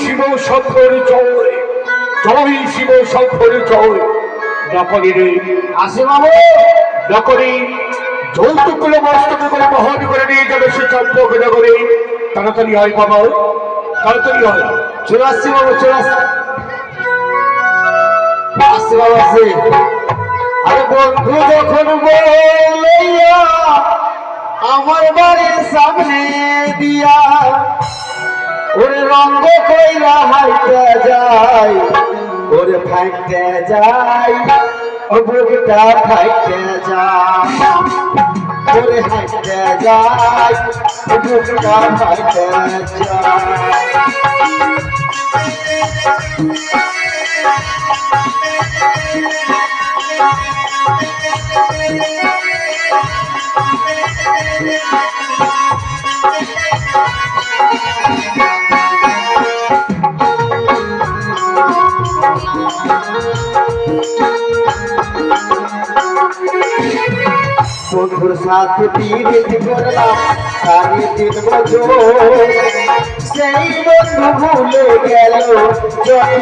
শিব শঙ্কর জয় জয় শিব শঙ্কর জয় নকরি রে, আসে বাবু নকরি যৌতুকগুলো করে বহন করে নিয়ে যাবে সে চম্পক নগরে। তাড়াতাড়ি হয় বাবা, তাড়াতাড়ি হয় চলে আসছি বাবু চলে আসছি। আসছি বাবু, আসছি। আরে বন্ধু যখন বলিয়া, আমার বাড়ির সামনে দিয়া ওরে রঙ্গ কইরা হাইতে যায় ওরে ফাইতে যায় ও বুকটা ফাইতে যায় ওরে হাইতে যায় ও বুকটা ফাইতে যায় বন্ধুর সাথে পিরিত করলাম সাড়ে সেই বন্ধু ভুলে গেল জয়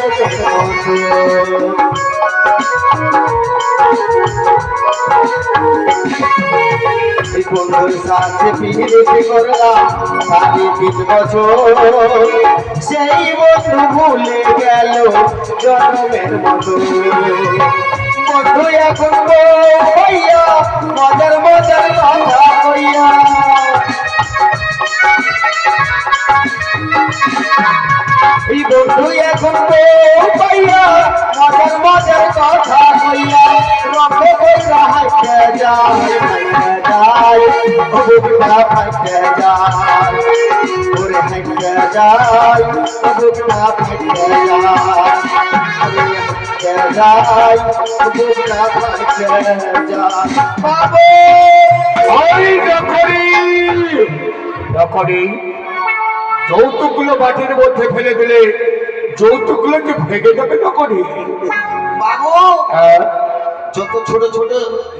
বন্ধুর সাথে পিরিত করলাম সাড়ে তিন বছর। সেই বন্ধু ভুলে গেল জন্মের মতো। বন্ধু এখন হইয়া, মজার মজার কথা হইয়া। বন্ধু এখন হইয়া, মজার মজার কথা হইয়া। রঙ্গ যৌতুকগুলো বাটির মধ্যে ফেলে দিলে যৌতুকগুলো যে ভেঙে যাবে বাবু হ্যাঁ যত ছোট ছোট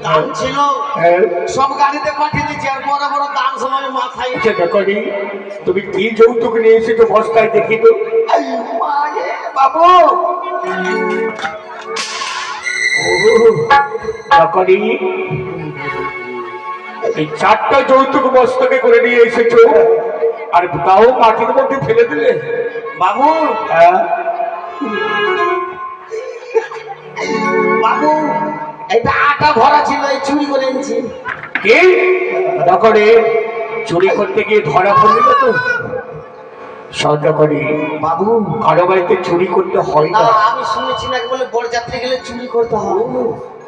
দান ছিল হ্যাঁ। সব গাড়িতে পাঠিয়ে দিচ্ছি আর বড় বড় দান সময় মাথায় আচ্ছা নকরি তুমি কি যৌতুক নিয়ে এসেছ বস্তায় দেখি তো? বাবু। নকরি এই চারটা যৌতুক মস্তকে করে নিয়ে এসেছ আর তাও মাটির মধ্যে ফেলে দিলে? বাবু। হ্যাঁ। বাবু এটা আটা ভরা ছিল এই চুরি করে এনেছি। কি? নকরে চুরি করতে গিয়ে ধরা পড়লি তো সহ্য করি। বাবু। কারও বাড়িতে চুরি করতে হয় না। না আমি শুনেছি নাকি বলে বড় যাত্রী গেলে চুরি করতে হবে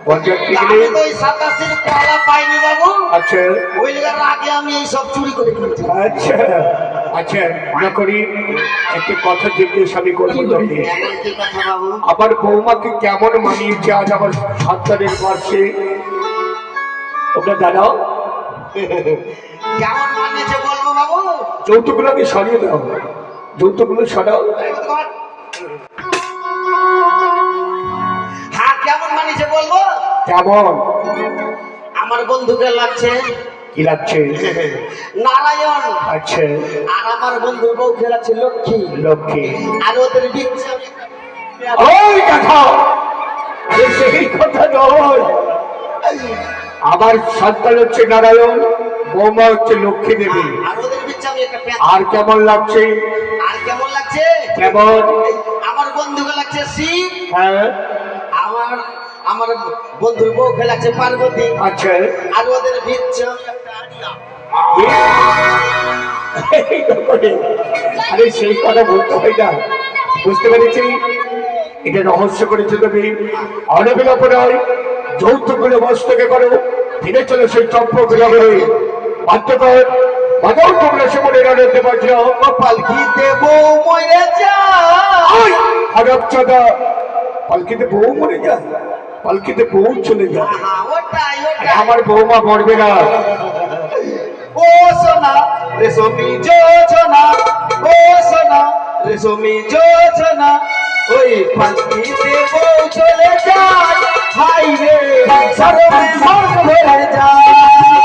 বরযাত্রী আমি তো ওই সাতাশের কলা পাইনি বাবু। আচ্ছা। ওই লেগার আগে আমি এই সব চুরি করে কিনেছি আচ্ছা। আচ্ছা মনে করি একটি কথা জিজ্ঞেস আমি করব তোকে। আমার বৌমাকে কেমন মানিয়েছে আজ আমার সন্তানের বর্ষে তোমরা দাঁড়াও। কেমন মানিয়েছে বলব বাবু? যৌতুকগুলোকে সরিয়ে দাও। যৌতুকগুলো সরাও। হ্যাঁ কেমন মানিয়েছে বলব? কেমন? আমার বন্ধুকে লাগছে কি লাগছে? নারায়ণ। আচ্ছা। আর আমার বন্ধুর বউকে লাগছে লক্ষ্মী। লক্ষ্মী। আর ওদের বিচ্ছে ওই কথা। সেই কথা নয়। আমার সন্তান হচ্ছে নারায়ণ বৌমা হচ্ছে লক্ষ্মী দেবী। আর কেমন লাগছে? আর কেমন লাগছে? কেমন? আমার বন্ধুকে লাগছে শিব হ্যাঁ। আমার আমার বন্ধুর বউকে লাগছে পার্বতী। আচ্ছা। আর ওদের বিচ্ছে আরে সেই কথা বলতে হয় না। বুঝতে পেরেছি এটা রহস্য করেছে তুমি অনবিলম্ব নয় যৌতুকগুলো মস্তকে করো। ফিরে চলে সেই বাধ্যকর তোমরা সে মনে রাখতে পারছ পালকিতে বউ মরে যায় খারাপ চাঁদা। পালকিতে বউ মরে যায় পালকিতে বউ চলে যায় ওটাই আমার বৌমা মরবে না। ও সোনা রেশমি যোজনা ও সোনা রেশমি যোজনা। ওই পাখিতে বউ চলে যায় হাই রে সরমে মন ভরে যায়।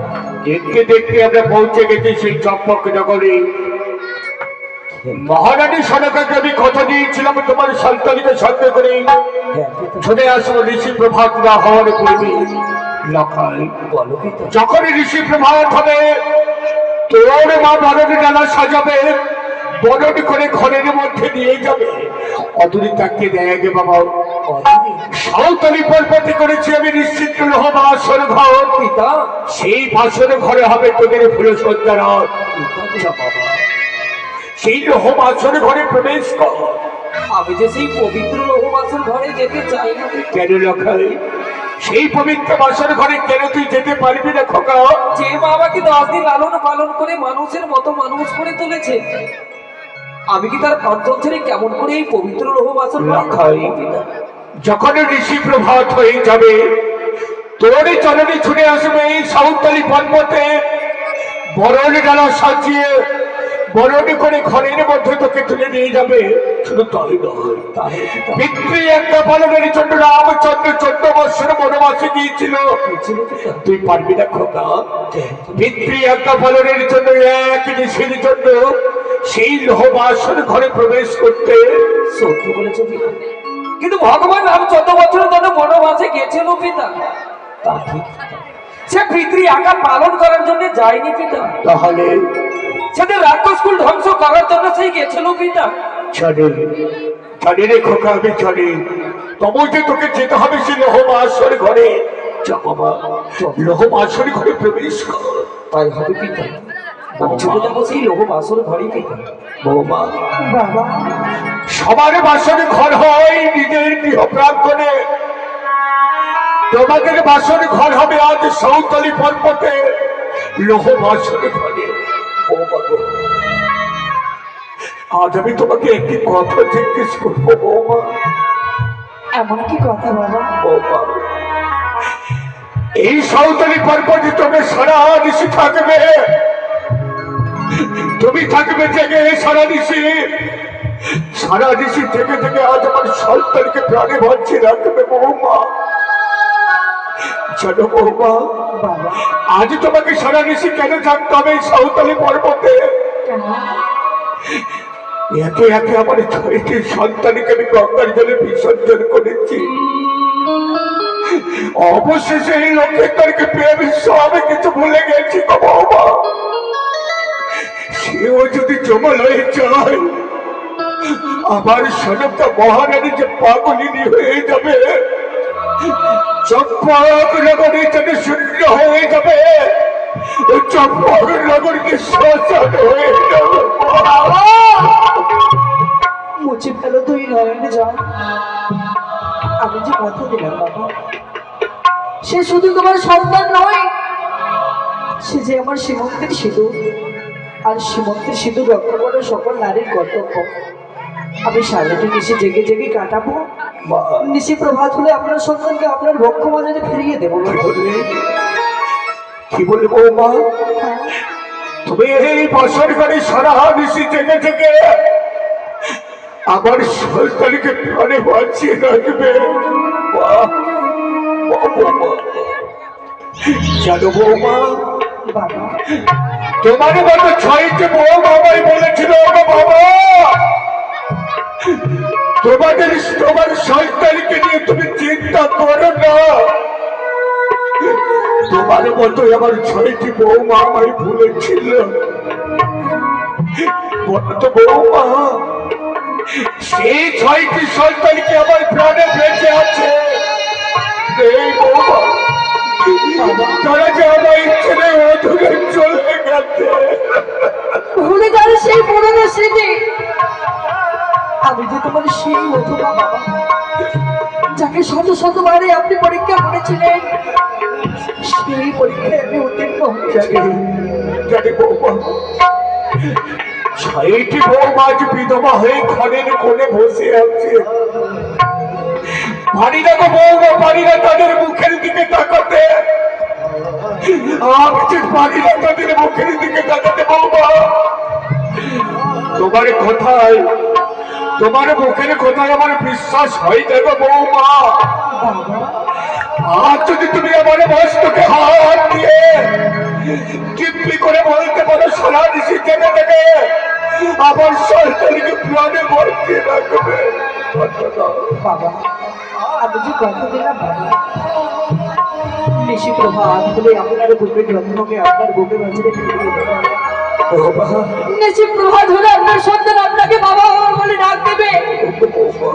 দেখতে দেখতে আমরা পৌঁছে গেছি সেই চম্পক নগরে। মহারানী সনকাকে আমি কথা দিয়েছিলাম তোমার সন্তানকে সঙ্গে করে। ছুটে আসব ঋষি প্রভাত না হওয়ার পূর্বে। যখন ঋষি প্রভাত হবে তোর মা বরণী ডালা সাজাবে বরণী করে ঘরের মধ্যে নিয়ে যাবে। অদূরে তাকে দেয় বাবা। পর্বতে করেছি আমি নিশ্চিত রহ বাসর ঘর। পিতা সেই বাসর ঘরে হবে তোদের ফুলসজ্জার বাবা সেই রহ বাসর ঘরে প্রবেশ কর। আমি যে সেই পবিত্র রঘুবাসন ঘরে যেতে চাই না কেন লখাই সেই পবিত্র বাসর ঘরে কেন তুই যেতে পারবি না খোকা? যে বাবাকে দশ দিন লালন পালন করে মানুষের মতো মানুষ করে তুলেছে আমি কি তার অঞ্চল ছেড়ে কেমন করে এই পবিত্র রঘুবাসন ঘরে রাখাই। থাকব, পিতা? যখন ঋষি প্রভাত হয়ে যাবে তোরই চরণে ছুটে আসবে এই সাঁওতালি পর্বতে। বরণ ডালা সাজিয়ে, বরণি করে ঘরের মধ্যে তোকে তুলে নিয়ে যাবে। শুধু তাই নয় পিতা একটা পালনের জন্য রামচন্দ্র চোদ্দ বৎসর বনবাসে গিয়েছিল। তুই পারবি না খোকা। পিতৃ একটা পালনের জন্য, এক ঋষির জন্য সেই লোহবাসন ঘরে প্রবেশ করতে। সত্যি বলেছ কিন্তু ভগবান রাম চোদ্দ বছরের জন্য বনবাসে গেছিল পিতা। সে পিতৃ আকার পালন করার জন্য যায়নি পিতা। তাহলে? সেটা রাক্ষসকুল ধ্বংস করার জন্য সেই গেছিল পিতা। জানি জানি রে খোকা আমি জানি তবু যে তোকে যেতে হবে সে লোহবাসর ঘরে। যা বাবা লোহবাসর ঘরে প্রবেশ কর। তাই হবে পিতা। বাসর ঘরে পিতা বাবা। সবার বাসর ঘর হয় নিজের গৃহ প্রাঙ্গণে। তোমাদের বাসর ঘর হবে আজ সৌতলি পর্বতে লোহ বাসর ঘরে ও আজ আমি তোমাকে একটি কথা জিজ্ঞেস করব বৌমা। এমন কি কথা বাবা? বৌমা এই সাঁওতালি পর্বতে তুমি সারা দিশি থাকবে। তুমি থাকবে জেগে সারা দিশি। সারা দিশি থেকে থেকে আজ আমার সন্তানকে প্রাণে ভাবছি রাখবে বৌমা। আজ তোমাকে সারা দিশি কেন থাকতে হবে সাঁওতালি পর্বতে? একে একে আমার ছয়টি সন্তানকে আমি গঙ্গার জলে বিসর্জন করেছি। অবশেষে এই লক্ষ্মীকে পেয়ে আমি কিছু ভুলে গেছি বাবা সেও যদি জমল হয়ে যায়, আমার সনকা মহারানী যে পাগলিনী হয়ে যাবে চম্পক নগরী যেন শূন্য হয়ে যাবে চম্পক নগরীকে শ্মশান হয়ে যাবে! মুছে ফেলো তুই নয়নে যা আমি যে কথা দিলাম, বাবা। সে শুধু তোমার সন্তান নয়, সে যে আমার সীমন্তের সিঁদুর। আর সীমন্তের সিঁদুর রক্ষা করা সকল নারীর কর্তব্য। আমি সারাটি নিশে জেগে জেগে কাটাবো। মা, নিশি প্রভাত হলে আপনার সন্তানকে আপনার ভক্ষ বাজারে ফিরিয়ে দেবো। কি। বললে? মা হ্যাঁ, তুমি এই বছর করে সারা বেশি জেগে থেকে আমার সন্তানকে প্রাণে বাঁচিয়ে রাখবে। মা, মা, জানো বৌমা বাবা তোমার মতো ছয়টি বউ বাবাই বলেছিল তোমাদের তোমার সন্তানকে নিয়ে তুমি চিন্তা করো না। তোমার মতো আমার ছয়টি বৌমা আমায় ভুলেছিল সেই ছয়টি সন্তানকে আমার প্রাণে বেঁচে আছে? তারা যে আমার ছেলে অধুরে চলে গেছে। ভুলে গেল সেই পুরনো স্মৃতি। আমি যে তোমার সেই মধুমা বাবা যাকে শত শতবারে আপনি পরীক্ষা করেছিলেন সেই পরীক্ষায় আমি উত্তীর্ণ ছয়টি বৌমা আজ বিধবা হয়ে ঘরের কোণে বসে আছে। পারি না গো বৌমা পারি না তাদের মুখের আমি যে পারি না তাদের মুখের দিকে তাকাতে বৌমা তোমার কথায়, তোমার মুখের কথায় আমার বিশ্বাস হয় গো বৌমা। আর যদি তুমি আমার বস্তুকে হাত দিয়ে চিপলি করে বলতে পারো, সারা দিশি জেনে থেকে আমার সরকারকে প্রাণে ভর্তি রাখবে। বাবা আমি যে কথা দিলাম বাবা নিশি প্রভাত হলে আপনার বুকে আপনার বুকে সন্তান আপনাকে বাবা বাবা বলে ডাক দেবে।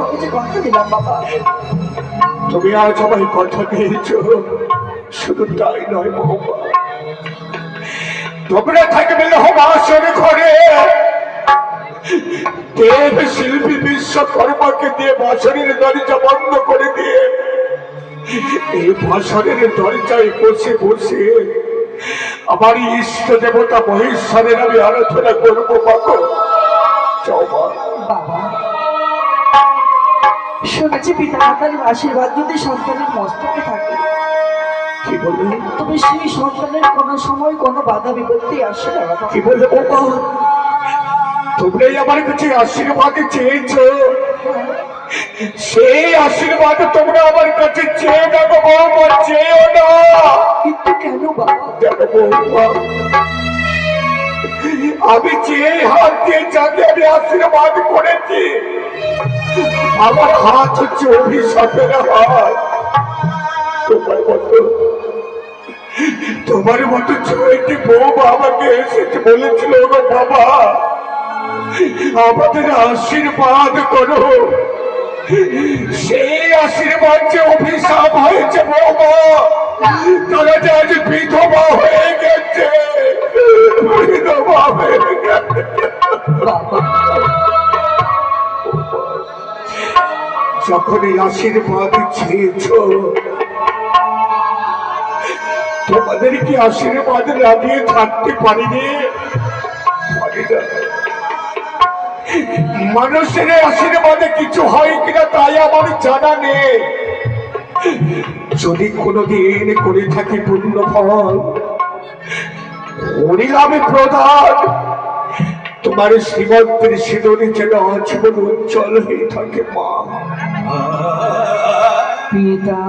আমি যে কথা দিলাম বাবা। তুমি আজ আমায় কথা দিয়েছ। শুধু তাই নয় বৌমা তোমরা থাকবে ঘরে। দেব শিল্পী বিশ্বকর্মাকে দিয়ে বাসনের দরজা বন্ধ করে দিয়ে এই বাসনের দরজায় বসে বসে আমার ইষ্ট দেবতা মহেশ্বরের আমি আরাধনা করব বাবা। শুনেছি পিতা মাতার আশীর্বাদ যদি সন্তানের মস্তকে থাকে। কি বললি? তবে সেই সন্তানের কোনো সময় কোনো বাধা বিপত্তি আসে না কি বললে বাবা? তোমরাই আমার কাছে আশীর্বাদ চেয়েছো। সেই আশীর্বাদ তোমরা আমার কাছে চেয়ে দেখো বৌমা চেয়েও না। কিন্তু কেন বাবা দেখো বৌমা আমি চেয়ে হাত দিয়ে যাকে আমি আশীর্বাদ করেছি আমার হাত হচ্ছে অভিশাপের হাত। তোমার মতো তোমার মতো ছয়টি বৌমা আমাকে এসেছে বলেছিল গো বাবা আমাদের আশীর্বাদ করো। সেই আশীর্বাদ যে অভিশাপ হয়েছে বৌমা তারা যে আজ বিধবা হয়ে গেছে। বিধবা হয়ে গেছে। যখন এই আশীর্বাদ চেয়েছ তোমাদের কি আশীর্বাদ লাগিয়ে থাকতে পারিনি। মানুষের আশীর্বাদে কিছু হয় কিনা তাই আমার জানা নেই। যদি কোনোদিন করে থাকি পূর্ণ ফল হরিলামে প্রধান তোমার শ্রীমন্তের সিঁদুরে যেন আজীবন উজ্জ্বল হয়ে থাকে, মা। পিতা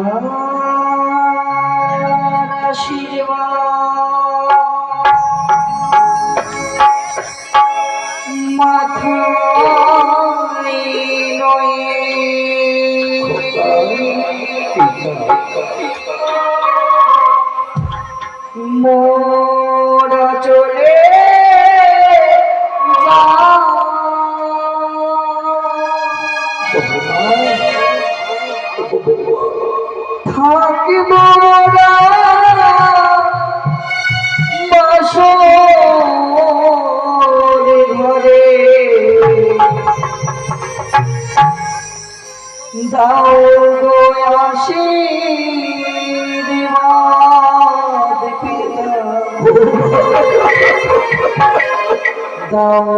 আশীর্বাদ মোরা চলে থাকিব ঘরে দাও গো আশীর্বাদ গো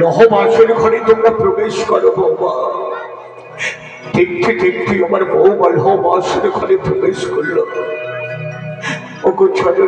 লহবাসের ঘরে তোমরা প্রবেশ করো বৌমা। দেখতে দেখতে আমার বউ বাল্য লহবাসের ঘরে প্রবেশ করল। ওকে ছড়ে